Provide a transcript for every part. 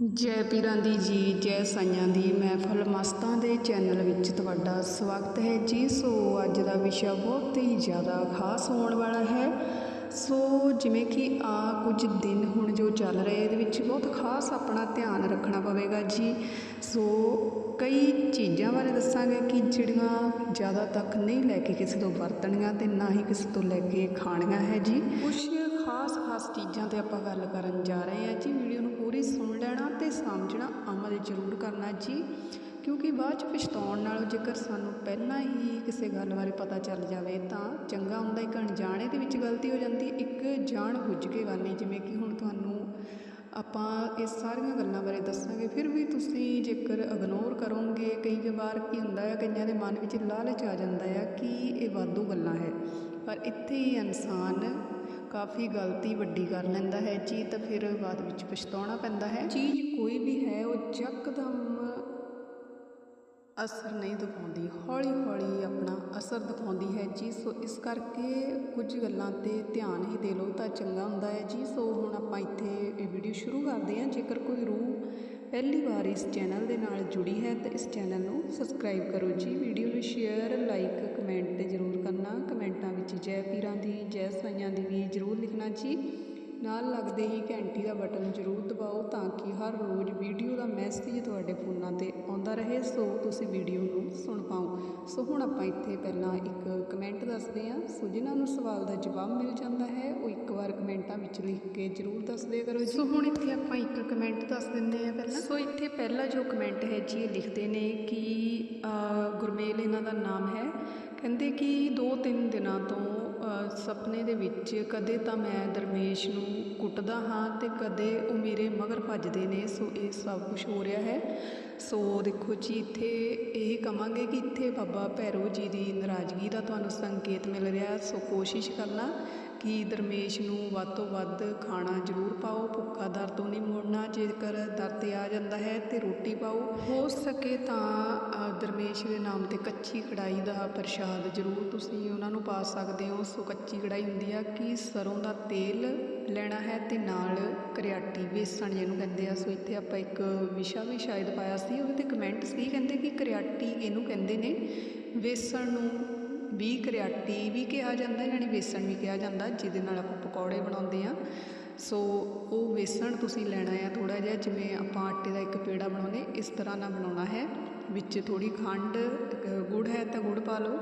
ਜੈ ਪੀਰਾਂ ਦੀ ਜੀ, ਜੈ ਸਾਈਆਂ ਦੀ। ਮਹਿਫਲ ਮਸਤਾਂ ਦੇ ਚੈਨਲ ਵਿੱਚ ਤੁਹਾਡਾ ਸਵਾਗਤ ਹੈ। ਜੀ ਸੋ ਅੱਜ ਦਾ ਵਿਸ਼ਾ ਬਹੁਤ ਹੀ ਜ਼ਿਆਦਾ ਖਾਸ ਹੋਣ ਵਾਲਾ ਹੈ। ਸੋ ਜਿਵੇਂ ਕਿ ਆ ਕੁਝ ਦਿਨ ਹੁਣ ਜੋ ਚੱਲ ਰਹੇ, ਇਹਦੇ ਵਿੱਚ ਬਹੁਤ ਖਾਸ ਆਪਣਾ ਧਿਆਨ ਰੱਖਣਾ ਪਵੇਗਾ ਜੀ। ਸੋ ਕਈ ਚੀਜ਼ਾਂ ਬਾਰੇ ਦੱਸਾਂਗੇ ਕਿ ਜਿਹੜੀਆਂ ਜ਼ਿਆਦਾ ਤੱਕ ਨਹੀਂ ਲੈ ਕੇ ਕਿਸੇ ਤੋਂ ਵਰਤਣੀਆਂ ਤੇ ਨਾ ਹੀ ਕਿਸੇ ਤੋਂ ਲੈ ਕੇ ਖਾਣੀਆਂ ਹੈ ਜੀ। ਕੁਝ ਖਾਸ ਖਾਸ ਚੀਜ਼ਾਂ ਤੇ ਆਪਾਂ ਗੱਲ ਕਰਨ ਜਾ ਰਹੇ ਹਾਂ ਜੀ। ਵੀਡੀਓ ਨੂੰ ਪੂਰੀ ਸੁਣ ਲੈਣਾ ਤੇ ਸਮਝਣਾ ਅਮਲ ਜ਼ਰੂਰ ਕਰਨਾ ਜੀ। ਕਿਉਂਕਿ ਬਾਅਦ ਚ ਪਛਤਾਉਣ ਨਾਲੋਂ ਜੇਕਰ ਸਾਨੂੰ ਪਹਿਲਾਂ ਹੀ ਕਿਸੇ ਗੱਲ ਬਾਰੇ ਪਤਾ ਚੱਲ ਜਾਵੇ ਤਾਂ ਚੰਗਾ ਹੁੰਦਾ ਇੱਕ ਅਣਜਾਣੇ ਦੇ ਵਿੱਚ ਗਲਤੀ ਹੋ ਜਾਂਦੀ, ਇੱਕ ਜਾਣ ਬੁੱਝ ਕੇ ਗੱਲ ਨਹੀਂ ਜਿਵੇਂ ਕਿ ਹੁਣ ਤੁਹਾਨੂੰ ਆਪਾਂ ਇਹ ਸਾਰੀਆਂ ਗੱਲਾਂ ਬਾਰੇ ਦੱਸਾਂਗੇ, ਫਿਰ ਵੀ ਤੁਸੀਂ ਜੇਕਰ ਇਗਨੋਰ ਕਰੋਗੇ, ਕਈ ਵਾਰ ਕੀ ਹੁੰਦਾ ਹੈ ਕਈਆਂ ਦੇ ਮਨ ਵਿੱਚ ਲਾਲਚ ਆ ਜਾਂਦਾ ਹੈ ਕਿ ਇਹ ਵਾਧੂ ਗੱਲਾਂ ਹੈ। ਪਰ ਇੱਥੇ ਹੀ ਇਨਸਾਨ ਕਾਫੀ ਗਲਤੀ ਵੱਡੀ ਕਰ ਲੈਂਦਾ ਹੈ ਜੀ ਤਾਂ ਫਿਰ ਬਾਅਦ ਵਿੱਚ ਪਛਤਾਉਣਾ ਪੈਂਦਾ ਹੈ। ਚੀਜ਼ ਕੋਈ ਵੀ ਹੈ, ਉਹ ਯਕਦਮ ਅਸਰ ਨਹੀਂ ਦਿਖਾਉਂਦੀ ਹੌਲੀ ਹੌਲੀ ਆਪਣਾ ਅਸਰ ਦਿਖਾਉਂਦੀ ਹੈ। ਜੀ ਸੋ ਇਸ ਕਰਕੇ ਕੁਝ ਗੱਲਾਂ ਤੇ ਧਿਆਨ ਹੀ ਦੇ ਲਓ ਤਾਂ ਚੰਗਾ ਹੁੰਦਾ ਹੈ। ਜੀ, ਸੋ ਹੁਣ ਆਪਾਂ ਇੱਥੇ ਇਹ ਵੀਡੀਓ ਸ਼ੁਰੂ ਕਰਦੇ ਹਾਂ। ਜੇਕਰ ਕੋਈ ਰੂਹ ਪਹਿਲੀ ਵਾਰ ਇਸ ਚੈਨਲ ਦੇ ਨਾਲ ਜੁੜੀ ਹੈ ਤਾਂ ਇਸ ਚੈਨਲ ਨੂੰ ਸਬਸਕ੍ਰਾਈਬ ਕਰੋ ਜੀ। ਵੀਡੀਓ ਨੂੰ ਸ਼ੇਅਰ, ਲਾਈਕ, ਕਮੈਂਟ ਜ਼ਰੂਰ ਕਰਨਾ। ਕਮੈਂਟਾਂ ਵਿੱਚ ਜੈ ਪੀਰਾਂ ਦੀ, ਜੈ ਸਾਈਆਂ ਦੀ ਵੀ ਜ਼ਰੂਰ ਲਿਖਣਾ ਜੀ। ਨਾਲ ਲੱਗਦੇ ਹੀ ਘੰਟੀ ਦਾ ਬਟਨ ਜ਼ਰੂਰ ਦਬਾਓ ਤਾਂ ਕਿ ਹਰ ਰੋਜ਼ ਵੀਡੀਓ ਦਾ ਮੈਸੇਜ ਤੁਹਾਡੇ ਫੋਨਾਂ ਤੇ ਆਉਂਦਾ ਰਹੇ ਸੋ ਤੁਸੀਂ ਵੀਡੀਓ ਨੂੰ ਸੁਣ ਪਾਓ। ਸੋ ਹੁਣ ਆਪਾਂ ਇੱਥੇ ਪਹਿਲਾਂ ਇੱਕ ਕਮੈਂਟ ਦੱਸਦੇ ਹਾਂ। ਸੋ ਜਿਨ੍ਹਾਂ ਨੂੰ ਸਵਾਲ ਦਾ ਜਵਾਬ ਮਿਲ ਜਾਂਦਾ ਹੈ ਉਹ ਇੱਕ ਵਾਰ ਕਮੈਂਟਾਂ ਵਿੱਚ ਲਿਖ ਕੇ ਜ਼ਰੂਰ ਦੱਸ ਦਿਆ ਕਰੋ ਜੀ। ਸੋ ਹੁਣ ਇੱਥੇ ਆਪਾਂ ਇੱਕ ਕਮੈਂਟ ਦੱਸ ਦਿੰਦੇ ਹਾਂ ਪਹਿਲਾਂ। ਸੋ ਇੱਥੇ ਪਹਿਲਾ ਜੋ ਕਮੈਂਟ ਹੈ ਜੀ ਇਹ ਲਿਖਦੇ ਨੇ ਕਿ ਗੁਰਮੇਲ ਇਹਨਾਂ ਦਾ ਨਾਮ ਹੈ। ਕਹਿੰਦੇ ਕਿ 2-3 ਦਿਨਾਂ ਤੋਂ ਅ, ਸੁਪਨੇ ਦੇ ਵਿੱਚ ਕਦੇ ਤਾਂ ਮੈਂ ਦਰਮੇਸ਼ ਨੂੰ ਕੁੱਟਦਾ ਹਾਂ ਅਤੇ ਕਦੇ ਉਹ ਮੇਰੇ ਮਗਰ ਭੱਜਦੇ ਨੇ ਸੋ ਇਹ ਸਭ ਕੁਝ ਹੋ ਰਿਹਾ ਹੈ। ਸੋ ਦੇਖੋ ਜੀ ਇੱਥੇ ਇਹ ਕਵਾਂਗੇ ਕਿ ਇੱਥੇ ਬਾਬਾ ਭੈਰੋ ਜੀ ਦੀ ਨਾਰਾਜ਼ਗੀ ਦਾ ਤੁਹਾਨੂੰ ਸੰਕੇਤ ਮਿਲ ਰਿਹਾ ਸੋ ਕੋਸ਼ਿਸ਼ ਕਰਨਾ ਕਿ ਦਰਮੇਸ਼ ਨੂੰ ਵੱਧ ਤੋਂ ਵੱਧ ਖਾਣਾ ਜ਼ਰੂਰ ਪਾਓ, ਭੁੱਖਾ ਦਰ ਤੋਂ ਨਹੀਂ ਮੁੜਨਾ, ਜੇਕਰ ਦਰ ਤੇ ਆ ਜਾਂਦਾ ਹੈ ਤੇ ਰੋਟੀ ਪਾਓ। ਹੋ ਸਕੇ ਤਾਂ ਦਰਮੇਸ਼ ਦੇ ਨਾਮ ਤੇ ਕੱਚੀ ਕੜਾਈ ਦਾ ਪ੍ਰਸ਼ਾਦ ਜ਼ਰੂਰ ਤੁਸੀਂ ਉਹਨਾਂ ਨੂੰ ਪਾ ਸਕਦੇ ਹੋ। ਸੋ ਕੱਚੀ ਕੜਾਈ ਹੁੰਦੀ ਆ ਕਿ ਸਰੋਂ ਦਾ ਤੇਲ ਲੈਣਾ ਹੈ ਤੇ ਨਾਲ ਕਰਿਆਟੀ ਵੇਸਣ ਜਿਹਨੂੰ ਕਹਿੰਦੇ ਆ। ਸੋ ਇੱਥੇ ਆਪਾਂ ਇੱਕ ਵਿਸ਼ਾ ਵੀ ਸ਼ਾਇਦ ਪਾਇਆ ਸੀ, ਉਹਦੇ ਤੇ ਕਮੈਂਟ ਸੀ। ਕਹਿੰਦੇ ਕਿ ਕਰਿਆਟੀ ਇਹਨੂੰ ਕਹਿੰਦੇ ਨੇ ਵੇਸਣ ਨੂੰ ਵੀ ਕਰਿਆਟੀ ਵੀ ਕਿਹਾ ਜਾਂਦਾ, ਯਾਨੀ ਵੇਸਣ ਵੀ ਕਿਹਾ ਜਾਂਦਾ, ਜਿਹਦੇ ਨਾਲ ਆਪਾਂ ਪਕੌੜੇ ਬਣਾਉਂਦੇ ਆ ਸੋ ਉਹ ਵੇਸਣ ਤੁਸੀਂ ਲੈਣਾ ਆ ਥੋੜਾ ਜਿਹਾ, ਜਿਵੇਂ ਆਪਾਂ ਆਟੇ ਦਾ ਇੱਕ ਪੇੜਾ ਬਣਾਉਂਦੇ, ਇਸ ਤਰ੍ਹਾਂ ਨਾਲ ਬਣਾਉਣਾ ਹੈ। ਵਿੱਚ ਥੋੜੀ ਖੰਡ ਗੁੜ ਹੈ ਤਾਂ ਗੁੜ ਪਾ ਲਓ।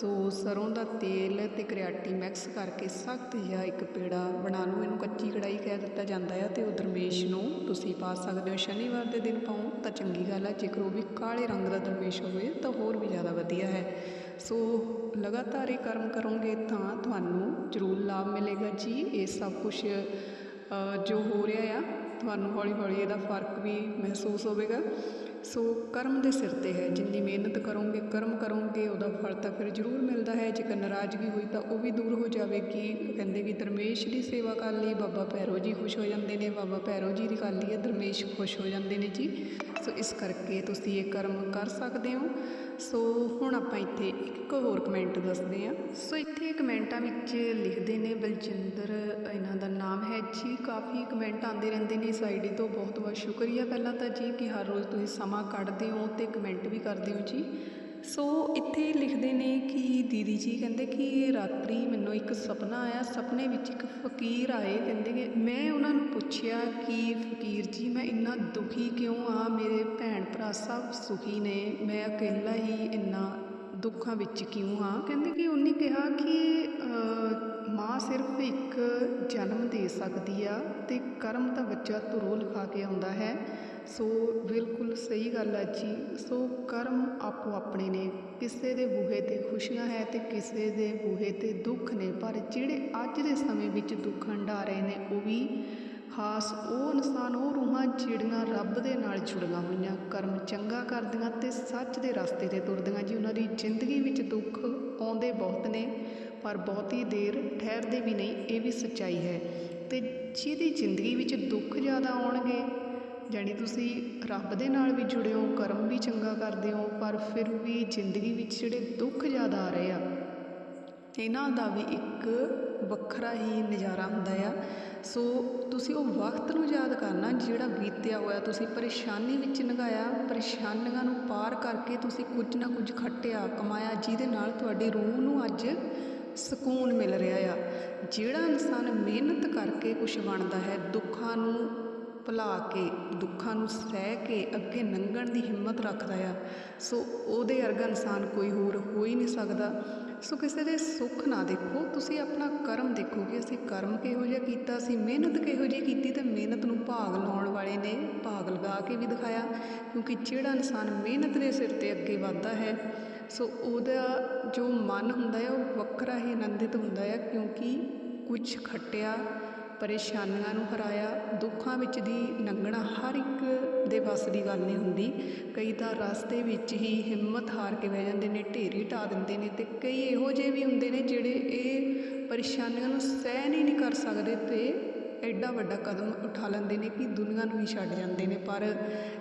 ਸੋ ਸਰੋਂ ਦਾ ਤੇਲ ਤੇ ਕਰਿਆਟੀ ਮਿਕਸ ਕਰਕੇ ਸਖਤ ਜਿਹਾ ਇੱਕ ਪੇੜਾ ਬਣਾ ਲਓ। ਇਹਨੂੰ ਕੱਚੀ ਕੜਾਈ ਕਹਿ ਦਿੱਤਾ ਜਾਂਦਾ ਹੈ ਤੇ ਉਹ ਦਰਮੇਸ਼ ਨੂੰ ਤੁਸੀਂ ਪਾ ਸਕਦੇ ਹੋ। ਸ਼ਨੀਵਾਰ ਦੇ ਦਿਨ ਪਾਓ ਤਾਂ ਚੰਗੀ ਗੱਲ ਹੈ ਜੇਕਰ ਉਹ ਵੀ ਕਾਲੇ ਰੰਗ ਦਾ ਦਰਮੇਸ਼ ਹੋਵੇ ਤਾਂ ਹੋਰ ਵੀ ਜ਼ਿਆਦਾ ਵਧੀਆ ਹੈ। ਸੋ ਲਗਾਤਾਰ ਇਹ ਕਰਮ ਕਰੋਗੇ ਤਾਂ ਤੁਹਾਨੂੰ ਜ਼ਰੂਰ ਲਾਭ ਮਿਲੇਗਾ ਜੀ। ਇਹ ਸਭ ਕੁਝ ਜੋ ਹੋ ਰਿਹਾ ਆ, ਤੁਹਾਨੂੰ ਹੌਲੀ ਹੌਲੀ ਇਹਦਾ ਫ਼ਰਕ ਵੀ ਮਹਿਸੂਸ ਹੋਵੇਗਾ। ਸੋ ਕਰਮ ਦੇ ਸਿਰ ਤੇ ਹੈ। ਜਿੰਨੀ ਮਿਹਨਤ ਕਰੋਗੇ, ਕਰਮ ਕਰੋਗੇ, ਉਹਦਾ ਫਲ ਤਾਂ ਫਿਰ ਜ਼ਰੂਰ ਮਿਲਦਾ ਹੈ। ਜੇਕਰ ਨਾਰਾਜ਼ਗੀ ਹੋਈ ਤਾਂ ਉਹ ਵੀ ਦੂਰ ਹੋ ਜਾਵੇਗੀ। ਕਹਿੰਦੇ ਕਿ ਦਰਮੇਸ਼ ਦੀ ਸੇਵਾ ਕਰ ਲਈ, ਬਾਬਾ ਭੈਰੋ ਜੀ ਖੁਸ਼ ਹੋ ਜਾਂਦੇ ਨੇ। ਬਾਬਾ ਭੈਰੋ ਜੀ ਦੀ ਕਰ ਲਈ ਹੈ ਦਰਮੇਸ਼ ਖੁਸ਼ ਹੋ ਜਾਂਦੇ ਨੇ ਜੀ। ਸੋ ਇਸ ਕਰਕੇ ਤੁਸੀਂ ਇਹ ਕਰਮ ਕਰ ਸਕਦੇ ਹੋ। ਸੋ ਹੁਣ ਆਪਾਂ ਇੱਥੇ ਇੱਕ ਹੋਰ ਕਮੈਂਟ ਦੱਸਦੇ ਹਾਂ। ਸੋ ਇੱਥੇ ਕਮੈਂਟਾਂ ਵਿੱਚ ਲਿਖਦੇ ਨੇ, ਬਲਜਿੰਦਰ, ਇਹਨਾਂ ਦਾ ਨਾਮ ਹੈ ਜੀ। ਕਾਫੀ ਕਮੈਂਟ ਆਉਂਦੇ ਰਹਿੰਦੇ ਨੇ ਇਸ ਆਈਡੀ ਤੋਂ। ਬਹੁਤ ਬਹੁਤ ਸ਼ੁਕਰੀਆ ਪਹਿਲਾਂ ਤਾਂ ਜੀ ਕਿ ਹਰ ਰੋਜ਼ ਤੁਸੀਂ ਸਮਾਂ ਕੱਢਦੇ ਹੋ ਤੇ ਕਮੈਂਟ ਵੀ ਕਰਦੇ ਹੋ ਜੀ। ਸੋ ਇੱਥੇ ਲਿਖਦੇ ਨੇ ਕਿ ਦੀਦੀ ਜੀ ਕਹਿੰਦੇ ਕਿ ਰਾਤਰੀ ਮੈਨੂੰ ਇੱਕ ਸੁਪਨਾ ਆਇਆ, ਸੁਪਨੇ ਵਿੱਚ ਇੱਕ ਫਕੀਰ ਆਏ। ਕਹਿੰਦੇ ਕਿ ਮੈਂ ਉਹਨਾਂ ਨੂੰ ਪੁੱਛਿਆ ਕਿ ਫਕੀਰ ਜੀ, ਮੈਂ ਇੰਨਾ ਦੁਖੀ ਕਿਉਂ ਆ ਮੇਰੇ ਭੈਣ ਭਰਾ ਸਭ ਸੁਖੀ ਨੇ। ਮੈਂ ਇਕੱਲਾ ਹੀ ਇੰਨਾ ਦੁੱਖਾਂ ਵਿੱਚ ਕਿਉਂ ਆ ਕਹਿੰਦੇ ਕਿ ਉਹਨੇ ਕਿਹਾ ਕਿ ਮਾਂ ਸਿਰਫ ਇੱਕ ਜਨਮ ਦੇ ਸਕਦੀ ਆ ਤੇ ਕਰਮ ਤਾਂ ਬੱਚਾ ਧੁਰੋਂ ਲਿਖਾ ਕੇ ਆਉਂਦਾ ਹੈ। ਸੋ ਬਿਲਕੁਲ ਸਹੀ ਗੱਲ ਹੈ ਜੀ। ਸੋ ਕਰਮ ਆਪੋ ਆਪਣੇ ਨੇ। ਕਿਸੇ ਦੇ ਬੂਹੇ ਤੇ ਖੁਸ਼ੀਆਂ ਹੈ ਤੇ ਕਿਸੇ ਦੇ ਬੂਹੇ ਤੇ ਦੁੱਖ ਨੇ। ਪਰ ਜਿਹੜੇ ਅੱਜ ਦੇ ਸਮੇਂ ਵਿੱਚ ਦੁੱਖ ਹੰਡਾ ਰਹੇ ਨੇ, ਉਹ ਵੀ ਖਾਸ ਉਹ ਇਨਸਾਨ, ਉਹ ਰੂਹਾਂ ਜਿਹੜੀਆਂ ਰੱਬ ਦੇ ਨਾਲ ਜੁੜੀਆਂ ਹੋਈਆਂ, ਕਰਮ ਚੰਗਾ ਕਰਦੀਆਂ ਤੇ ਸੱਚ ਦੇ ਰਸਤੇ ਤੇ ਤੁਰਦੀਆਂ। ਜੀ, ਉਹਨਾਂ ਦੀ ਜ਼ਿੰਦਗੀ ਵਿੱਚ ਦੁੱਖ ਆਉਂਦੇ ਬਹੁਤ ਨੇ, ਪਰ ਬਹੁਤੀ ਦੇਰ ਠਹਿਰਦੇ ਵੀ ਨਹੀਂ, ਇਹ ਵੀ ਸੱਚਾਈ ਹੈ। ਤੇ ਜਿਹਦੀ ਜ਼ਿੰਦਗੀ ਵਿੱਚ ਦੁੱਖ ਜ਼ਿਆਦਾ ਆਉਣਗੇ ਜਾਣੀ ਤੁਸੀਂ ਰੱਬ ਦੇ ਨਾਲ ਵੀ ਜੁੜੇ ਹੋ, ਕਰਮ ਵੀ ਚੰਗਾ ਕਰਦੇ ਹੋ, ਪਰ ਫਿਰ ਵੀ ਜ਼ਿੰਦਗੀ ਵਿੱਚ ਜਿਹੜੇ ਦੁੱਖ ਜ਼ਿਆਦਾ ਆ ਰਹੇ ਆ, ਇਹਨਾਂ ਦਾ ਵੀ ਇੱਕ ਵੱਖਰਾ ਹੀ ਨਜ਼ਾਰਾ ਹੁੰਦਾ ਆ। ਸੋ ਤੁਸੀਂ ਉਹ ਵਕਤ ਨੂੰ ਯਾਦ ਕਰਨਾ ਜਿਹੜਾ ਬੀਤਿਆ ਹੋਇਆ, ਤੁਸੀਂ ਪਰੇਸ਼ਾਨੀ ਵਿੱਚ ਲੰਘਾਇਆ ਪਰੇਸ਼ਾਨੀਆਂ ਨੂੰ ਪਾਰ ਕਰਕੇ ਤੁਸੀਂ ਕੁਝ ਨਾ ਕੁਝ ਖੱਟਿਆ, ਕਮਾਇਆ, ਜਿਹਦੇ ਨਾਲ ਤੁਹਾਡੀ ਰੂਹ ਨੂੰ ਅੱਜ ਸਕੂਨ ਮਿਲ ਰਿਹਾ ਆ। ਜਿਹੜਾ ਇਨਸਾਨ ਮਿਹਨਤ ਕਰਕੇ ਕੁਝ ਬਣਦਾ ਹੈ, ਦੁੱਖਾਂ ਨੂੰ ਭੁਲਾ ਕੇ, ਦੁੱਖਾਂ ਨੂੰ ਸਹਿ ਕੇ ਅੱਗੇ ਲੰਘਣ ਦੀ ਹਿੰਮਤ ਰੱਖਦਾ ਆ। ਸੋ ਉਹਦੇ ਵਰਗਾ ਇਨਸਾਨ ਕੋਈ ਹੋਰ ਹੋ ਹੀ ਨਹੀਂ ਸਕਦਾ। ਸੋ ਕਿਸੇ ਦੇ ਸੁੱਖ ਨਾ ਦੇਖੋ। ਤੁਸੀਂ ਆਪਣਾ ਕਰਮ ਦੇਖੋ ਕਿ ਅਸੀਂ ਕਰਮ ਕਿਹੋ ਜਿਹਾ ਕੀਤਾ ਅਸੀਂ ਮਿਹਨਤ ਕਿਹੋ ਜਿਹੀ ਕੀਤੀ ਤੇ ਮਿਹਨਤ ਨੂੰ ਭਾਗ ਲਾਉਣ ਵਾਲੇ ਨੇ ਭਾਗ ਲਗਾ ਕੇ ਵੀ ਦਿਖਾਇਆ। ਕਿਉਂਕਿ ਜਿਹੜਾ ਇਨਸਾਨ ਮਿਹਨਤ ਦੇ ਸਿਰ ਤੇ ਅੱਗੇ ਵੱਧਦਾ ਹੈ, ਸੋ ਉਹਦਾ ਜੋ ਮਨ ਹੁੰਦਾ ਹੈ ਉਹ ਵੱਖਰਾ ਹੀ ਆਨੰਦਿਤ ਹੁੰਦਾ ਹੈ ਕਿਉਂਕਿ ਕੁਝ ਖੱਟਿਆ ਪਰੇਸ਼ਾਨੀਆਂ ਨੂੰ ਹਰਾਇਆ, ਦੁੱਖਾਂ ਵਿੱਚ ਦੀ ਲੰਘਣਾ ਹਰ ਇੱਕ ਦੇ ਵੱਸ ਦੀ ਗੱਲ ਨਹੀਂ ਹੁੰਦੀ। ਕਈ ਤਾਂ ਰਸਤੇ ਵਿੱਚ ਹੀ ਹਿੰਮਤ ਹਾਰ ਕੇ ਬਹਿ ਜਾਂਦੇ ਨੇ, ਢੇਰੀ ਢਾ ਦਿੰਦੇ ਨੇ ਤੇ ਕਈ ਇਹੋ ਜਿਹੇ ਵੀ ਹੁੰਦੇ ਨੇ ਜਿਹੜੇ ਇਹ ਪਰੇਸ਼ਾਨੀਆਂ ਨੂੰ ਸਹਿਣ ਹੀ ਨਹੀਂ ਕਰ ਸਕਦੇ ਤੇ ਐਡਾ ਵੱਡਾ ਕਦਮ ਉਠਾ ਲੈਂਦੇ ਨੇ ਕਿ ਦੁਨੀਆ ਨੂੰ ਹੀ ਛੱਡ ਜਾਂਦੇ ਨੇ। ਪਰ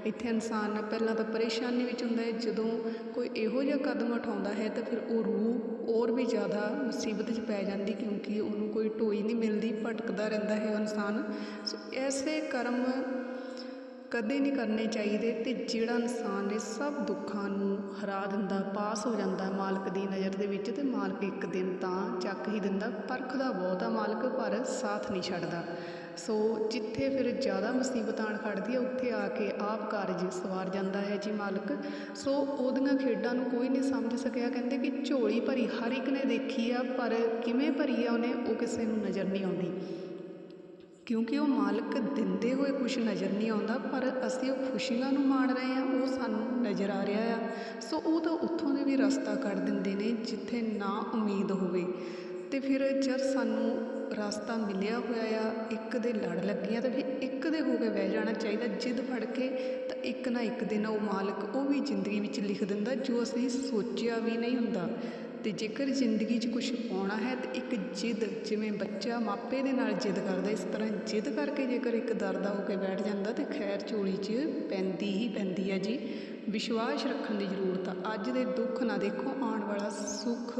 ਇੱਥੇ ਇਨਸਾਨ ਪਹਿਲਾਂ ਤਾਂ ਪਰੇਸ਼ਾਨੀ ਵਿੱਚ ਹੁੰਦਾ ਹੈ। ਜਦੋਂ ਕੋਈ ਇਹੋ ਜਿਹਾ ਕਦਮ ਉਠਾਉਂਦਾ ਹੈ ਤਾਂ ਫਿਰ ਉਹ ਰੂਹ ਹੋਰ ਵੀ ਜ਼ਿਆਦਾ ਮੁਸੀਬਤ 'ਚ ਪੈ ਜਾਂਦੀ ਕਿਉਂਕਿ ਉਹਨੂੰ ਕੋਈ ਢੋਈ ਨਹੀਂ ਮਿਲਦੀ, ਭਟਕਦਾ ਰਹਿੰਦਾ ਹੈ ਉਹ ਇਨਸਾਨ। ਸੋ ਐਸੇ ਕਰਮ ਕਦੇ ਨਹੀਂ ਕਰਨੇ ਚਾਹੀਦੇ ਤੇ ਜਿਹੜਾ ਇਨਸਾਨ ਇਹ ਸਭ ਦੁੱਖਾਂ ਨੂੰ ਹਰਾ ਦਿੰਦਾ, ਪਾਸ ਹੋ ਜਾਂਦਾ ਮਾਲਕ ਦੀ ਨਜ਼ਰ ਦੇ ਵਿੱਚ ਤੇ ਮਾਲਕ ਇੱਕ ਦਿਨ ਤਾਂ ਚੱਕ ਹੀ ਦਿੰਦਾ ਪਰਖਦਾ ਬਹੁਤ ਆ ਮਾਲਕ, ਪਰ ਸਾਥ ਨਹੀਂ ਛੱਡਦਾ। ਸੋ ਜਿੱਥੇ ਫਿਰ ਜ਼ਿਆਦਾ ਮੁਸੀਬਤ ਆਣ ਖੜਦੀ ਹੈ ਉੱਥੇ ਆ ਕੇ ਆਪ ਕਾਰਜ ਸਵਾਰ ਜਾਂਦਾ ਹੈ ਜੀ ਮਾਲਕ। ਸੋ ਉਹਦੀਆਂ ਖੇਡਾਂ ਨੂੰ ਕੋਈ ਨਹੀਂ ਸਮਝ ਸਕਿਆ, ਕਹਿੰਦੇ ਕਿ ਝੋਲੀ ਭਰੀ ਹਰ ਇੱਕ ਨੇ ਦੇਖੀ ਆ, ਪਰ ਕਿਵੇਂ ਭਰੀ ਆ ਉਹਨੇ, ਉਹ ਕਿਸੇ ਨੂੰ ਨਜ਼ਰ ਨਹੀਂ ਆਉਂਦੀ। ਕਿਉਂਕਿ ਉਹ ਮਾਲਕ ਦਿੰਦੇ ਹੋਏ ਕੁਝ ਨਜ਼ਰ ਨਹੀਂ ਆਉਂਦਾ, ਪਰ ਅਸੀਂ ਉਹ ਖੁਸ਼ੀਆਂ ਨੂੰ ਮਾਣ ਰਹੇ ਹਾਂ, ਉਹ ਸਾਨੂੰ ਨਜ਼ਰ ਆ ਰਿਹਾ ਆ। ਸੋ ਉਹ ਤਾਂ ਉੱਥੋਂ ਦੇ ਵੀ ਰਸਤਾ ਕੱਢ ਦਿੰਦੇ ਨੇ, ਜਿੱਥੇ ਨਾ ਉਮੀਦ ਹੋਵੇ। ਤੇ ਫਿਰ ਜਦ ਸਾਨੂੰ ਰਸਤਾ ਮਿਲਿਆ ਹੋਇਆ ਆ, ਇੱਕ ਦੇ ਲੜ ਲੱਗੀਆਂ ਤਾਂ ਫਿਰ ਇੱਕ ਦੇ ਹੋ ਕੇ ਬਹਿ ਜਾਣਾ ਚਾਹੀਦਾ, ਜਿੱਦ ਫੜ ਕੇ ਤਾਂ ਇੱਕ ਨਾ ਇੱਕ ਦਿਨ ਉਹ ਮਾਲਕ ਉਹ ਵੀ ਜ਼ਿੰਦਗੀ ਵਿੱਚ ਲਿਖ ਦਿੰਦਾ, ਜੋ ਅਸੀਂ ਸੋਚਿਆ ਵੀ ਨਹੀਂ ਹੁੰਦਾ। ਅਤੇ ਜੇਕਰ ਜ਼ਿੰਦਗੀ 'ਚ ਕੁਝ ਪਾਉਣਾ ਹੈ ਤਾਂ ਇੱਕ ਜਿੱਦ, ਜਿਵੇਂ ਬੱਚਾ ਮਾਪੇ ਦੇ ਨਾਲ ਜਿੱਦ ਕਰਦਾ, ਇਸ ਤਰ੍ਹਾਂ ਜਿੱਦ ਕਰਕੇ ਜੇਕਰ ਇੱਕ ਦਰਦਾ ਹੋ ਕੇ ਬੈਠ ਜਾਂਦਾ ਤਾਂ ਖੈਰ ਝੋਲੀ 'ਚ ਪੈਂਦੀ ਹੀ ਪੈਂਦੀ ਹੈ ਜੀ। ਵਿਸ਼ਵਾਸ ਰੱਖਣ ਦੀ ਜ਼ਰੂਰਤ ਆ। ਅੱਜ ਦੇ ਦੁੱਖ ਨਾ ਦੇਖੋ, ਆਉਣ ਵਾਲਾ ਸੁੱਖ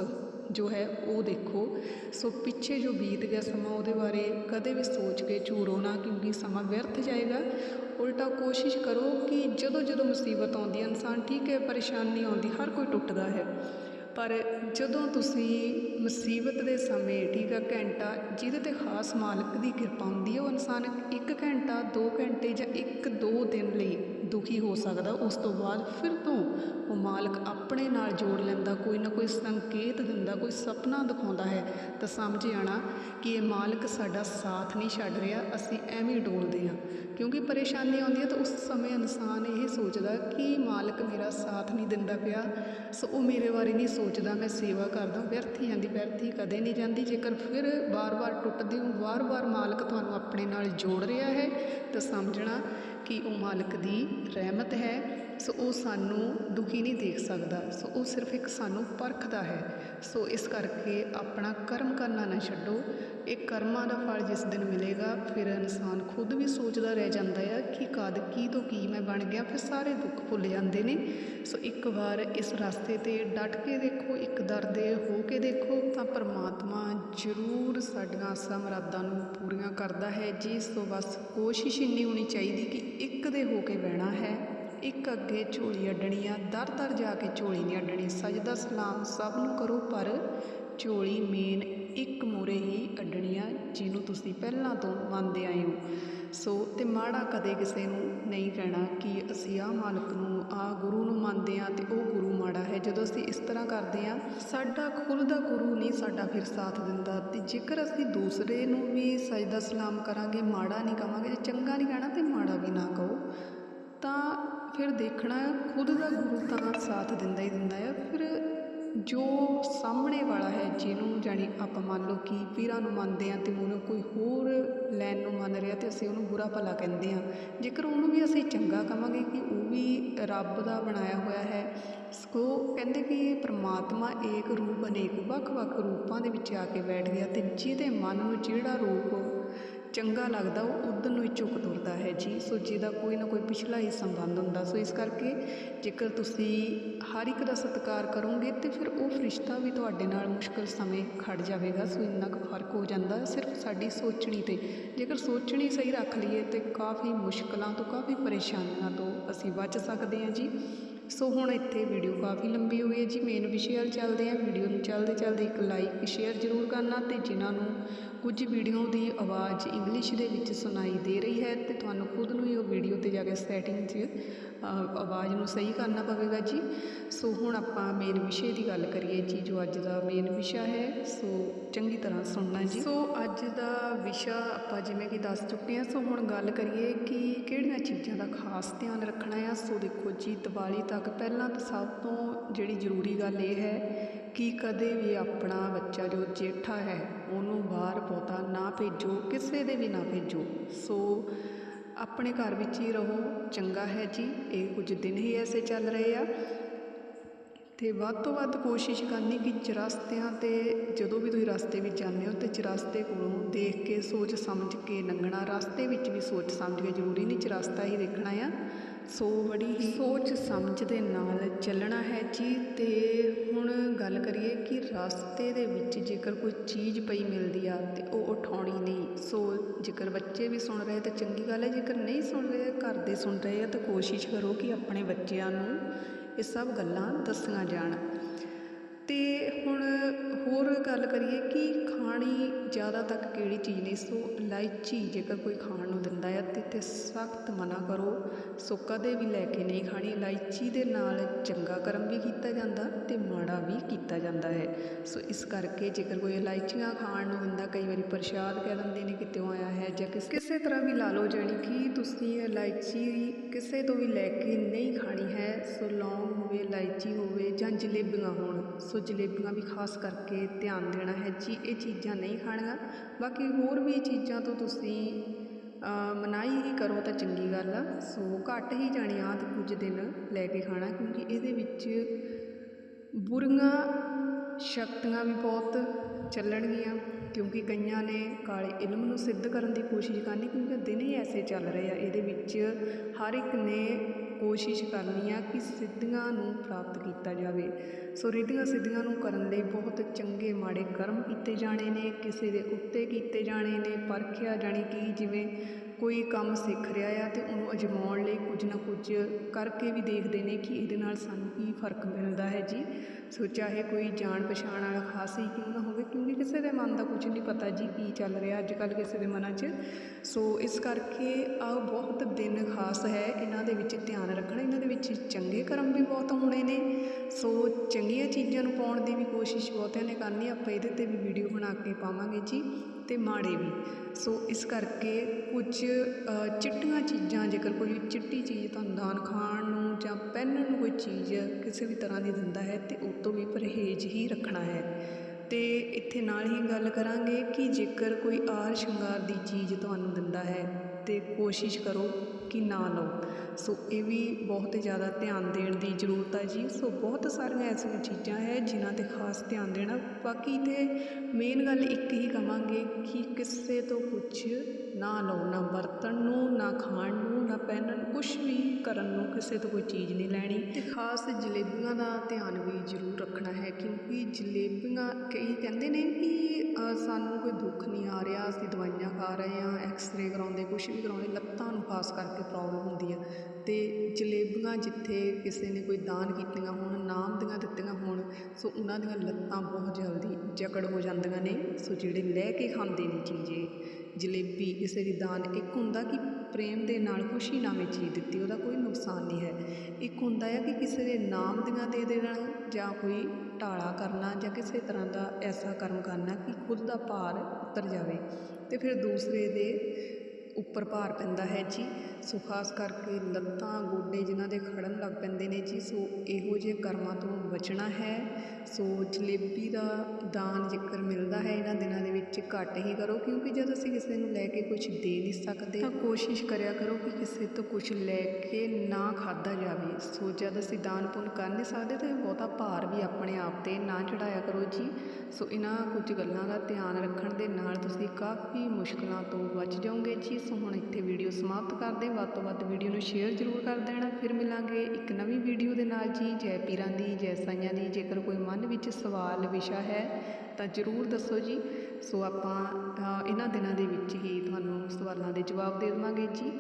ਜੋ ਹੈ ਉਹ ਦੇਖੋ। ਸੋ ਪਿੱਛੇ ਜੋ ਬੀਤ ਗਿਆ ਸਮਾਂ, ਉਹਦੇ ਬਾਰੇ ਕਦੇ ਵੀ ਸੋਚ ਕੇ ਝੂਰੋ ਨਾ, ਕਿਉਂਕਿ ਸਮਾਂ ਵਿਅਰਥ ਜਾਏਗਾ। ਉਲਟਾ ਕੋਸ਼ਿਸ਼ ਕਰੋ ਕਿ ਜਦੋਂ ਜਦੋਂ ਮੁਸੀਬਤ ਆਉਂਦੀ ਹੈ, ਇਨਸਾਨ ਠੀਕ ਹੈ, ਪਰੇਸ਼ਾਨੀ ਆਉਂਦੀ, ਹਰ ਕੋਈ ਟੁੱਟਦਾ ਹੈ। ਪਰ ਜਦੋਂ ਤੁਸੀਂ ਮੁਸੀਬਤ ਦੇ ਸਮੇਂ ਠੀਕ ਆ ਘੰਟਾ, ਜਿਹਦੇ ਤੇ ਖਾਸ ਮਾਲਕ ਦੀ ਕਿਰਪਾ ਹੁੰਦੀ ਹੈ ਉਹ ਇਨਸਾਨ ਇੱਕ ਘੰਟਾ 2 ਘੰਟੇ ਜਾਂ ਇੱਕ ਦੋ ਦਿਨ ਲਈ ਦੁਖੀ ਹੋ ਸਕਦਾ, ਉਸ ਤੋਂ ਬਾਅਦ ਫਿਰ ਤੋਂ ਉਹ ਮਾਲਕ ਆਪਣੇ ਨਾਲ ਜੋੜ ਲੈਂਦਾ, ਕੋਈ ਨਾ ਕੋਈ ਸੰਕੇਤ ਦਿੰਦਾ, ਕੋਈ ਸੁਪਨਾ ਦਿਖਾਉਂਦਾ ਹੈ। ਤਾਂ ਸਮਝ ਜਾਣਾ ਕਿ ਇਹ ਮਾਲਕ ਸਾਡਾ ਸਾਥ ਨਹੀਂ ਛੱਡ ਰਿਹਾ, ਅਸੀਂ ਐਵੇਂ ਡੋਲਦੇ ਹਾਂ। ਕਿਉਂਕਿ ਪਰੇਸ਼ਾਨੀ ਆਉਂਦੀ ਹੈ ਤਾਂ ਉਸ ਸਮੇਂ ਇਨਸਾਨ ਇਹ ਸੋਚਦਾ ਕਿ ਮਾਲਕ ਮੇਰਾ ਸਾਥ ਨਹੀਂ ਦਿੰਦਾ ਪਿਆ, ਸੋ ਉਹ ਮੇਰੇ ਬਾਰੇ ਨਹੀਂ ਸੋਚਦਾ, ਮੈਂ ਸੇਵਾ ਕਰਦਾ, ਵਿਅਰਥ ਹੀ ਜਾਂਦੀ, ਵਿਅਰਥ ਹੀ ਕਦੇ ਨਹੀਂ ਜਾਂਦੀ। ਜੇਕਰ ਫਿਰ ਵਾਰ-ਵਾਰ ਟੁੱਟਦੇ ਹੋ ਵਾਰ-ਵਾਰ ਮਾਲਕ ਤੁਹਾਨੂੰ ਆਪਣੇ ਨਾਲ ਜੋੜ ਰਿਹਾ ਹੈ, ਤਾਂ ਸਮਝਣਾ ਕਿ ਉਹ ਮਾਲਕ ਦੀ ਰਹਿਮਤ ਹੈ, ਸੋ ਉਹ ਸਾਨੂੰ ਦੁਖੀ ਨਹੀਂ ਦੇਖ ਸਕਦਾ। ਸੋ ਉਹ ਸਿਰਫ ਇੱਕ ਸਾਨੂੰ ਪਰਖਦਾ ਹੈ। ਸੋ ਇਸ ਕਰਕੇ ਆਪਣਾ ਕਰਮ ਕਰਨਾ ਨਾ ਛੱਡੋ। ਇਹ ਕਰਮਾਂ ਦਾ ਫਲ ਜਿਸ ਦਿਨ ਮਿਲੇਗਾ, ਫਿਰ ਇਨਸਾਨ ਖੁਦ ਵੀ ਸੋਚਦਾ ਰਹਿ ਜਾਂਦਾ ਆ ਕਿ ਕਦ ਕੀ ਤੋਂ ਕੀ ਮੈਂ ਬਣ ਗਿਆ, ਫਿਰ ਸਾਰੇ ਦੁੱਖ ਭੁੱਲ ਜਾਂਦੇ ਨੇ। ਸੋ ਇੱਕ ਵਾਰ ਇਸ ਰਸਤੇ ਤੇ ਡਟ ਕੇ ਦੇਖੋ, ਇੱਕ ਦਰ ਦੇ ਹੋ ਕੇ ਦੇਖੋ, ਤਾਂ ਪਰਮਾਤਮਾ ਜ਼ਰੂਰ ਸਾਡੀਆਂ ਆਸਾਂ ਮੁਰਾਦਾਂ ਨੂੰ ਪੂਰੀਆਂ ਕਰਦਾ ਹੈ। ਜਿਸ ਤੋਂ ਬਸ ਕੋਸ਼ਿਸ਼ ਇੰਨੀ ਹੋਣੀ ਚਾਹੀਦੀ ਕਿ ਇੱਕ ਦੇ ਹੋ ਕੇ ਬਹਿਣਾ ਹੈ। ਇੱਕ ਅੱਗੇ ਝੋਲੀ ਅੱਡਣੀ ਆ ਦਰ ਦਰ ਜਾ ਕੇ ਝੋਲੀ ਨਹੀਂ ਅੱਡਣੀ। ਸਜਦਾ ਸਲਾਮ ਸਭ ਨੂੰ ਕਰੋ, ਪਰ ਝੋਲੀ ਮੇਨ ਤੁਸੀਂ ਪਹਿਲਾਂ ਤੋਂ ਮੰਨਦੇ ਆਏ ਹੋ। ਸੋ ਤੇ ਮਾੜਾ ਕਦੇ ਕਿਸੇ ਨੂੰ ਨਹੀਂ ਕਹਿਣਾ ਕਿ ਅਸੀਂ ਆਹ ਮਾਲਕ ਨੂੰ, ਆਹ ਗੁਰੂ ਨੂੰ ਮੰਨਦੇ ਆ ਤੇ ਉਹ ਗੁਰੂ ਮਾੜਾ ਹੈ। ਜਦੋਂ ਅਸੀਂ ਇਸ ਤਰ੍ਹਾਂ ਕਰਦੇ ਆ ਸਾਡਾ ਖੁਦ ਦਾ ਗੁਰੂ ਨਹੀਂ ਸਾਡਾ ਫਿਰ ਸਾਥ ਦਿੰਦਾ। ਤੇ ਜੇਕਰ ਅਸੀਂ ਦੂਸਰੇ ਨੂੰ ਵੀ ਸਜਦਾ ਸਲਾਮ ਕਰਾਂਗੇ, ਮਾੜਾ ਨਹੀਂ ਕਵਾਂਗੇ ਜੇ ਚੰਗਾ ਨਹੀਂ ਕਹਿਣਾ ਤੇ ਮਾੜਾ ਵੀ ਨਾ ਕਹੋ, ਤਾਂ ਫਿਰ ਦੇਖਣਾ ਖੁਦ ਦਾ ਗੁਰੂ ਤਾਂ ਸਾਥ ਦਿੰਦਾ ਹੀ ਦਿੰਦਾ ਹੈ ਫਿਰ ਜੋ ਸਾਹਮਣੇ ਵਾਲਾ ਜਿਹਨੂੰ ਜਾਣੀ ਆਪਾਂ ਮੰਨ ਲਓ ਕਿ ਪੀਰਾਂ ਨੂੰ ਮੰਨਦੇ ਆ ਤੇ ਉਹਨੂੰ ਕੋਈ ਹੋਰ ਲੈਣ ਨੂੰ ਮੰਨ ਰਿਹਾ ਅਤੇ ਅਸੀਂ ਉਹਨੂੰ ਬੁਰਾ ਭਲਾ ਕਹਿੰਦੇ ਹਾਂ। ਜੇਕਰ ਉਹਨੂੰ ਵੀ ਅਸੀਂ ਚੰਗਾ ਕਵਾਂਗੇ ਕਿ ਉਹ ਵੀ ਰੱਬ ਦਾ ਬਣਾਇਆ ਹੋਇਆ ਹੈ, ਸੋ ਕਹਿੰਦੇ ਕਿ ਪ੍ਰਮਾਤਮਾ ਏਕ ਰੂਪ ਅਨੇਕ ਵੱਖ-ਵੱਖ ਰੂਪਾਂ ਦੇ ਵਿੱਚ ਆ ਕੇ ਬੈਠ ਗਿਆ ਅਤੇ ਜਿਹਦੇ ਮਨ ਨੂੰ ਜਿਹੜਾ ਰੂਪ ਚੰਗਾ ਲੱਗਦਾ, ਉਹ ਉਧਰ ਨੂੰ ਹੀ ਝੁਕ ਤੁਰਦਾ ਹੈ ਜੀ। ਸੋ ਜਿਹਦਾ ਕੋਈ ਨਾ ਕੋਈ ਪਿਛਲਾ ਹੀ ਸੰਬੰਧ ਹੁੰਦਾ। ਸੋ ਇਸ ਕਰਕੇ ਜੇਕਰ ਤੁਸੀਂ ਹਰ ਇੱਕ ਦਾ ਸਤਿਕਾਰ ਕਰੋਗੇ, ਤੇ ਫਿਰ ਉਹ ਫਰਿਸ਼ਤਾ ਵੀ ਤੁਹਾਡੇ ਨਾਲ ਮੁਸ਼ਕਲ ਸਮੇਂ ਖੜ ਜਾਵੇਗਾ। ਸੋ ਇੰਨਾ ਕੁ ਫ਼ਰਕ ਹੋ ਜਾਂਦਾ ਸਿਰਫ ਸਾਡੀ ਸੋਚਣੀ ਤੇ। ਜੇਕਰ ਸੋਚਣੀ ਸਹੀ ਰੱਖ ਲਈਏ, ਤੇ ਕਾਫੀ ਮੁਸ਼ਕਲਾਂ ਤੋਂ, ਕਾਫੀ ਪਰੇਸ਼ਾਨੀਆਂ ਤੋਂ ਅਸੀਂ ਬਚ ਸਕਦੇ ਹਾਂ ਜੀ। ਸੋ ਹੁਣ ਇੱਥੇ ਵੀਡੀਓ ਕਾਫੀ ਲੰਬੀ ਹੋਈ ਹੈ ਜੀ। ਮੇਨ ਵਿਸ਼ੇ ਵੱਲ ਚੱਲਦੇ ਆ ਵੀਡੀਓ ਨੂੰ ਚੱਲਦੇ ਚੱਲਦੇ ਇੱਕ ਲਾਈਕ ਸ਼ੇਅਰ ਜ਼ਰੂਰ ਕਰਨਾ ਤੇ ਜਿਨ੍ਹਾਂ ਨੂੰ ਕੁਝ ਵੀਡੀਓ ਦੀ ਆਵਾਜ਼ ਇੰਗਲਿਸ਼ ਦੇ ਵਿੱਚ ਸੁਣਾਈ ਦੇ ਰਹੀ ਹੈ ਤੇ ਤੁਹਾਨੂੰ ਖੁਦ ਨੂੰ ਹੀ ਉਹ ਵੀਡੀਓ ਤੇ ਜਾ ਕੇ ਸੈਟਿੰਗ 'ਚ ਆਵਾਜ਼ ਨੂੰ ਸਹੀ ਕਰਨਾ ਪਵੇਗਾ ਜੀ। ਸੋ ਹੁਣ ਆਪਾਂ ਮੇਨ ਵਿਸ਼ੇ ਦੀ ਗੱਲ ਕਰੀਏ ਜੀ, ਜੋ ਅੱਜ ਦਾ ਮੇਨ ਵਿਸ਼ਾ ਹੈ। ਸੋ ਚੰਗੀ ਤਰ੍ਹਾਂ ਸੁਣਨਾ ਜੀ। ਸੋ ਅੱਜ ਦਾ ਵਿਸ਼ਾ ਆਪਾਂ ਜਿਵੇਂ ਕਿ ਦੱਸ ਚੁੱਕੇ ਹਾਂ। ਸੋ ਹੁਣ ਗੱਲ ਕਰੀਏ ਕਿ ਕਿਹੜੀਆਂ ਚੀਜ਼ਾਂ ਦਾ ਖਾਸ ਧਿਆਨ ਰੱਖਣਾ ਆ। ਸੋ ਦੇਖੋ ਜੀ, ਦੀਵਾਲੀ ਤਾਂ ਤੱਕ ਪਹਿਲਾਂ ਤਾਂ ਸਭ ਤੋਂ ਜਿਹੜੀ ਜ਼ਰੂਰੀ ਗੱਲ ਇਹ ਹੈ ਕਿ ਕਦੇ ਵੀ ਆਪਣਾ ਬੱਚਾ ਜੋ ਜੇਠਾ ਹੈ, ਉਹਨੂੰ ਬਾਹਰ ਬਹੁਤਾ ਨਾ ਭੇਜੋ, ਕਿਸੇ ਦੇ ਵੀ ਨਾ ਭੇਜੋ। ਸੋ ਆਪਣੇ ਘਰ ਵਿੱਚ ਹੀ ਰਹੋ, ਚੰਗਾ ਹੈ ਜੀ, ਇਹ ਕੁਝ ਦਿਨ ਹੀ ਐਸੇ ਚੱਲ ਰਹੇ ਆ। ਤੇ ਵੱਧ ਤੋਂ ਵੱਧ ਕੋਸ਼ਿਸ਼ ਕਰਨੀ ਕਿ ਚਰਸਤਿਆਂ ਤੇ ਜਦੋਂ ਵੀ ਤੁਸੀਂ ਰਸਤੇ ਵਿੱਚ ਜਾਂਦੇ ਹੋ ਤੇ ਚਰਸਤੇ ਕੋਲੋਂ ਦੇਖ ਕੇ, ਸੋਚ ਸਮਝ ਕੇ ਲੰਘਣਾ ਰਸਤੇ ਵਿੱਚ ਵੀ ਸੋਚ ਸਮਝ ਕੇ ਜ਼ਰੂਰੀ ਨਹੀਂ ਚਰਸਤਾ ਹੀ ਦੇਖਣਾ ਆ। ਸੋ ਬੜੀ ਹੀ ਸੋਚ ਸਮਝ ਦੇ ਨਾਲ ਚੱਲਣਾ ਹੈ ਜੀ। ਤੇ ਹੁਣ ਗੱਲ ਕਰੀਏ ਕਿ ਰਸਤੇ ਦੇ ਵਿੱਚ ਜੇਕਰ ਕੋਈ ਚੀਜ਼ ਪਈ ਮਿਲਦੀ ਆ ਤੇ ਉਹ ਉਠਾਉਣੀ ਨਹੀਂ, ਸੋ ਜੇਕਰ ਬੱਚੇ ਵੀ ਸੁਣ ਰਹੇ ਤਾਂ ਚੰਗੀ ਗੱਲ ਹੈ, ਜੇਕਰ ਨਹੀਂ ਸੁਣ ਰਹੇ, ਘਰ ਦੇ ਸੁਣ ਰਹੇ ਆ ਤਾਂ ਕੋਸ਼ਿਸ਼ ਕਰੋ ਕਿ ਆਪਣੇ ਬੱਚਿਆਂ ਨੂੰ ਇਹ ਸਭ ਗੱਲਾਂ ਦੱਸੀਆਂ ਜਾਣ। ਤੇ ਹੁਣ ਹੋਰ ਗੱਲ ਕਰੀਏ ਕਿ ਖਾਣੀ ਜ਼ਿਆਦਾ ਤੱਕ ਕਿਹੜੀ ਚੀਜ਼ ਨਹੀਂ, ਸੋ ਇਲਾਇਚੀ ਜੇਕਰ ਕੋਈ ਖਾਣ ਨੂੰ ਦਿੰਦਾ ਹੈ ਤਾਂ ਇੱਥੇ ਸਖਤ ਮਨਾ ਕਰੋ। ਸੋ ਕਦੇ ਵੀ ਲੈ ਕੇ ਨਹੀਂ ਖਾਣੀ, ਇਲਾਇਚੀ ਦੇ ਨਾਲ ਚੰਗਾ ਕਰਮ ਵੀ ਕੀਤਾ ਜਾਂਦਾ ਤੇ ਮਾੜਾ ਵੀ ਕੀਤਾ ਜਾਂਦਾ ਹੈ। ਸੋ ਇਸ ਕਰਕੇ ਜੇਕਰ ਕੋਈ ਇਲਾਇਚੀਆਂ ਖਾਣ ਨੂੰ ਦਿੰਦਾ, ਕਈ ਵਾਰੀ ਪ੍ਰਸ਼ਾਦ ਕਹਿ ਦਿੰਦੇ ਨੇ ਕਿਤੇ ਆਇਆ ਹੈ ਜਾਂ ਕਿਸੇ ਤਰ੍ਹਾਂ ਵੀ ਲਾ ਲਓ, ਜਾਣੀ ਕਿ ਤੁਸੀਂ ਇਲਾਇਚੀ ਕਿਸੇ ਤੋਂ ਵੀ ਲੈ ਕੇ ਨਹੀਂ ਖਾਣੀ ਹੈ, ਸੋ ਲੌਂਗ ਹੋਵੇ, ਇਲਾਇਚੀ ਹੋਵੇ ਜਾਂ ਜਲੇਬੀਆਂ ਹੋਣ, ਸੋ ਜਲੇਬੀਆਂ ਵੀ ਖਾਸ ਕਰਕੇ ਧਿਆਨ ਦੇਣਾ ਹੈ ਜੀ, ਇਹ ਚੀਜ਼ਾਂ ਨਹੀਂ ਖਾਣ ਖਾਣੀਆਂ ਬਾਕੀ ਹੋਰ ਵੀ ਚੀਜ਼ਾਂ ਤੋਂ ਤੁਸੀਂ ਮਨਾਹੀ ਹੀ ਕਰੋ ਤਾਂ ਚੰਗੀ ਗੱਲ ਆ। ਸੋ ਘੱਟ ਹੀ ਜਾਣੀ ਆ ਤੇ ਕੁਝ ਦਿਨ ਲੈ ਕੇ ਖਾਣਾ, ਕਿਉਂਕਿ ਇਹਦੇ ਵਿੱਚ ਬੁਰੀਆਂ ਸ਼ਕਤੀਆਂ ਵੀ ਬਹੁਤ ਚੱਲਣਗੀਆਂ, ਕਿਉਂਕਿ ਕਈਆਂ ਨੇ ਕਾਲੇ ਇਲਮ ਨੂੰ ਸਿੱਧ ਕਰਨ ਦੀ ਕੋਸ਼ਿਸ਼ ਕਰਨੀ, ਕਿਉਂਕਿ ਦਿਨ ਹੀ ਐਸੇ ਚੱਲ ਰਹੇ ਆ। ਇਹਦੇ ਵਿੱਚ ਹਰ ਇੱਕ ਨੇ ਕੋਸ਼ਿਸ਼ ਕਰਨੀ ਆ ਕਿ ਸਿੱਧੀਆਂ ਨੂੰ ਪ੍ਰਾਪਤ ਕੀਤਾ ਜਾਵੇ। ਸੋ ਰਿੱਧੀਆਂ ਸਿੱਧੀਆਂ ਨੂੰ ਕਰਨ ਲਈ ਬਹੁਤ ਚੰਗੇ ਮਾੜੇ ਕਰਮ ਕੀਤੇ ਜਾਣੇ ਨੇ, ਕਿਸੇ ਦੇ ਉੱਤੇ ਕੀਤੇ ਜਾਣੇ ਨੇ, ਪਰਖਿਆ ਜਾਣੀ ਕਿ ਜਿਵੇਂ ਕੋਈ ਕੰਮ ਸਿੱਖ ਰਿਹਾ ਆ ਅਤੇ ਉਹਨੂੰ ਅਜਮਾਉਣ ਲਈ ਕੁਝ ਨਾ ਕੁਝ ਕਰਕੇ ਵੀ ਦੇਖਦੇ ਨੇ ਕਿ ਇਹਦੇ ਨਾਲ ਸਾਨੂੰ ਕੀ ਫ਼ਰਕ ਮਿਲਦਾ ਹੈ ਜੀ। ਸੋ ਚਾਹੇ ਕੋਈ ਜਾਣ ਪਛਾਣ ਵਾਲਾ ਖਾਸ ਹੀ ਕਿਉਂ ਨਾ ਹੋਵੇ, ਕਿਉਂਕਿ ਕਿਸੇ ਦੇ ਮਨ ਦਾ ਕੁਝ ਨਹੀਂ ਪਤਾ ਜੀ ਕੀ ਚੱਲ ਰਿਹਾ ਅੱਜ ਕੱਲ੍ਹ ਕਿਸੇ ਦੇ ਮਨਾਂ 'ਚ। ਸੋ ਇਸ ਕਰਕੇ ਆ ਬਹੁਤ ਦਿਨ ਖਾਸ ਹੈ, ਇਹਨਾਂ ਦੇ ਵਿੱਚ ਧਿਆਨ ਰੱਖਣਾ, ਇਹਨਾਂ ਦੇ ਵਿੱਚ ਚੰਗੇ ਕਰਮ ਵੀ ਬਹੁਤ ਹੋਣੇ ਨੇ। ਸੋ ਚੰਗੀਆਂ ਚੀਜ਼ਾਂ ਨੂੰ ਪਾਉਣ ਦੀ ਵੀ ਕੋਸ਼ਿਸ਼ ਬਹੁਤਿਆਂ ਨੇ ਕਰਨੀ ਆਪਾਂ ਇਹਦੇ ਤੇ ਵੀ ਵੀਡੀਓ ਬਣਾ ਕੇ ਪਾਵਾਂਗੇ ਜੀ। ਅਤੇ ਮਾੜੇ ਵੀ। ਸੋ ਇਸ ਕਰਕੇ ਕੁਝ ਚਿੱਟੀਆਂ ਚੀਜ਼ਾਂ, ਜੇਕਰ ਕੋਈ ਚਿੱਟੀ ਚੀਜ਼ ਤੁਹਾਨੂੰ ਦਾਨ ਖਾਣ ਨੂੰ ਜਾਂ ਪਹਿਨਣ ਨੂੰ ਕੋਈ ਚੀਜ਼ ਕਿਸੇ ਵੀ ਤਰ੍ਹਾਂ ਦੀ ਦਿੰਦਾ ਹੈ ਤਾਂ ਉਹ ਤੋਂ ਵੀ ਪਰਹੇਜ਼ ਹੀ ਰੱਖਣਾ ਹੈ। ਅਤੇ ਇੱਥੇ ਨਾਲ ਹੀ ਗੱਲ ਕਰਾਂਗੇ ਕਿ ਜੇਕਰ ਕੋਈ ਆਰ ਸ਼ਿੰਗਾਰ ਦੀ ਚੀਜ਼ ਤੁਹਾਨੂੰ ਦਿੰਦਾ ਹੈ ਤਾਂ ਕੋਸ਼ਿਸ਼ ਕਰੋ ਕਿ ਨਾ ਲਓ। ਸੋ ਇਹ ਵੀ ਬਹੁਤ ਜ਼ਿਆਦਾ ਧਿਆਨ ਦੇਣ ਦੀ ਜ਼ਰੂਰਤ ਆ ਜੀ। ਸੋ ਬਹੁਤ ਸਾਰੀਆਂ ਐਸੀਆਂ ਚੀਜ਼ਾਂ ਹੈ ਜਿਨ੍ਹਾਂ ਤੇ ਖਾਸ ਧਿਆਨ ਦੇਣਾ। ਬਾਕੀ ਤੇ ਮੇਨ ਗੱਲ ਇੱਕ ਹੀ ਕਵਾਂਗੇ ਕਿ ਕਿਸੇ ਤੋਂ ਕੁਝ ਨਾ ਲਓ ਨਾ ਵਰਤਣ ਨੂੰ, ਨਾ ਖਾਣ ਨੂੰ, ਨਾ ਪਹਿਨਣ ਕੁਝ ਵੀ ਕਰਨ ਨੂੰ ਕਿਸੇ ਤੋਂ ਕੋਈ ਚੀਜ਼ ਨਹੀਂ ਲੈਣੀ। ਤੇ ਖਾਸ ਜਲੇਬੀਆਂ ਦਾ ਧਿਆਨ ਵੀ ਜ਼ਰੂਰ ਰੱਖਣਾ ਹੈ, ਕਿਉਂਕਿ ਜਲੇਬੀਆਂ ਕਈ ਕਹਿੰਦੇ ਨੇ ਕਿ ਸਾਨੂੰ ਕੋਈ ਦੁੱਖ ਨਹੀਂ ਆ ਰਿਹਾ, ਅਸੀਂ ਦਵਾਈਆਂ ਖਾ ਰਹੇ ਹਾਂ ਐਕਸ-ਰੇ ਕਰਾਉਂਦੇ ਕੁਝ ਵੀ ਕਰਾਉਂਦੇ, ਲੱਤਾਂ ਨੂੰ ਖਾਸ ਕਰਕੇ ਪ੍ਰੋਬਲਮ ਹੁੰਦੀ ਆ। ਤੇ ਜਲੇਬੀਆਂ ਜਿੱਥੇ ਕਿਸੇ ਨੇ ਕੋਈ ਦਾਨ ਕੀਤੀਆਂ ਹੋਣ, ਨਾਮ ਦੀਆਂ ਦਿੱਤੀਆਂ ਹੋਣ, ਸੋ ਉਹਨਾਂ ਦੀਆਂ ਲੱਤਾਂ ਬਹੁਤ ਜਲਦੀ ਜਕੜ ਹੋ ਜਾਂਦੀਆਂ ਨੇ, ਸੋ ਜਿਹੜੇ ਲੈ ਕੇ ਖਾਂਦੇ ਨੇ ਚੀਜ਼ ਇਹ ਜਲੇਬੀ, ਕਿਸੇ ਦੀ ਦਾਨ ਇੱਕ ਹੁੰਦਾ ਕਿ ਪ੍ਰੇਮ ਦੇ ਨਾਲ ਖੁਸ਼ੀ ਨਾਮੇ ਚੀਜ਼ ਦਿੱਤੀ, ਉਹਦਾ ਕੋਈ ਨੁਕਸਾਨ ਨਹੀਂ ਹੈ। ਇੱਕ ਹੁੰਦਾ ਹੈ ਕਿ ਕਿਸੇ ਦੇ ਨਾਮ ਦੀਆਂ ਦੇ ਦੇਣਾ, ਜਾਂ ਕੋਈ ਢਾਲਾ ਕਰਨਾ, ਜਾਂ ਕਿਸੇ ਤਰ੍ਹਾਂ ਦਾ ਐਸਾ ਕਰਮ ਕਰਨਾ ਕਿ ਖੁਦ ਦਾ ਭਾਰ ਉਤਰ ਜਾਵੇ। ਤੇ ਫਿਰ ਦੂਸਰੇ ਦੇ ਉੱਪਰ ਭਾਰ ਪੈਂਦਾ ਹੈ ਜੀ। ਸੋ ਖਾਸ ਕਰਕੇ ਲੱਤਾਂ, ਗੋਡੇ ਜਿਨ੍ਹਾਂ ਦੇ ਖੜਨ ਲੱਗ ਪੈਂਦੇ ਨੇ ਜੀ, ਸੋ ਇਹੋ ਜਿਹੇ ਕਰਮਾਂ ਤੋਂ ਬਚਣਾ ਹੈ। ਸੋ ਜਲੇਬੀ ਦਾ ਦਾਨ ਜੇਕਰ ਮਿਲਦਾ ਹੈ, ਇਹਨਾਂ ਦਿਨਾਂ ਦੇ ਵਿੱਚ ਘੱਟ ਹੀ ਕਰੋ, ਕਿਉਂਕਿ ਜਦ ਅਸੀਂ ਕਿਸੇ ਨੂੰ ਲੈ ਕੇ ਕੁਝ ਦੇ ਨਹੀਂ ਸਕਦੇ ਤਾਂ ਕੋਸ਼ਿਸ਼ ਕਰਿਆ ਕਰੋ ਕਿ ਕਿਸੇ ਤੋਂ ਕੁਝ ਲੈ ਕੇ ਨਾ ਖਾਦਾ ਜਾਵੇ। ਸੋ ਜਦ ਅਸੀਂ ਦਾਨ ਪੁੰਨ ਕਰ ਨਹੀਂ ਸਕਦੇ ਤਾਂ ਬਹੁਤਾ ਭਾਰ ਵੀ ਆਪਣੇ ਆਪ ਤੇ ਨਾ ਚੜਾਇਆ ਕਰੋ ਜੀ। ਸੋ ਇਹਨਾਂ ਕੁਝ ਗੱਲਾਂ ਦਾ ਧਿਆਨ ਰੱਖਣ ਦੇ ਨਾਲ ਤੁਸੀਂ ਕਾਫੀ ਮੁਸ਼ਕਲਾਂ ਤੋਂ ਬਚ ਜਾਓਗੇ ਜੀ। ਸੋ ਹੁਣ ਇੱਥੇ ਵੀਡੀਓ ਸਮਾਪਤ ਕਰਦੇ ਵੱਧ ਤੋਂ ਵੱਧ ਵੀਡੀਓ ਨੂੰ ਸ਼ੇਅਰ ਜ਼ਰੂਰ ਕਰ ਦੇਣਾ। ਫਿਰ ਮਿਲਾਂਗੇ ਇੱਕ ਨਵੀਂ ਵੀਡੀਓ ਦੇ ਨਾਲ ਜੀ। ਜੈ ਪੀਰਾਂ ਦੀ, ਜੈ ਸਾਈਆਂ ਦੀ। ਜੇਕਰ ਕੋਈ ਮਨ ਵਿੱਚ ਸਵਾਲ ਵਿਸ਼ਾ ਹੈ, ਤਾਂ ਜ਼ਰੂਰ ਦੱਸੋ ਜੀ। ਸੋ ਆਪਾਂ ਇਹਨਾਂ ਦਿਨਾਂ ਦੇ ਵਿੱਚ ਹੀ ਤੁਹਾਨੂੰ ਸਵਾਲਾਂ ਦੇ ਜਵਾਬ ਦੇ ਦੇਵਾਂਗੇ ਜੀ।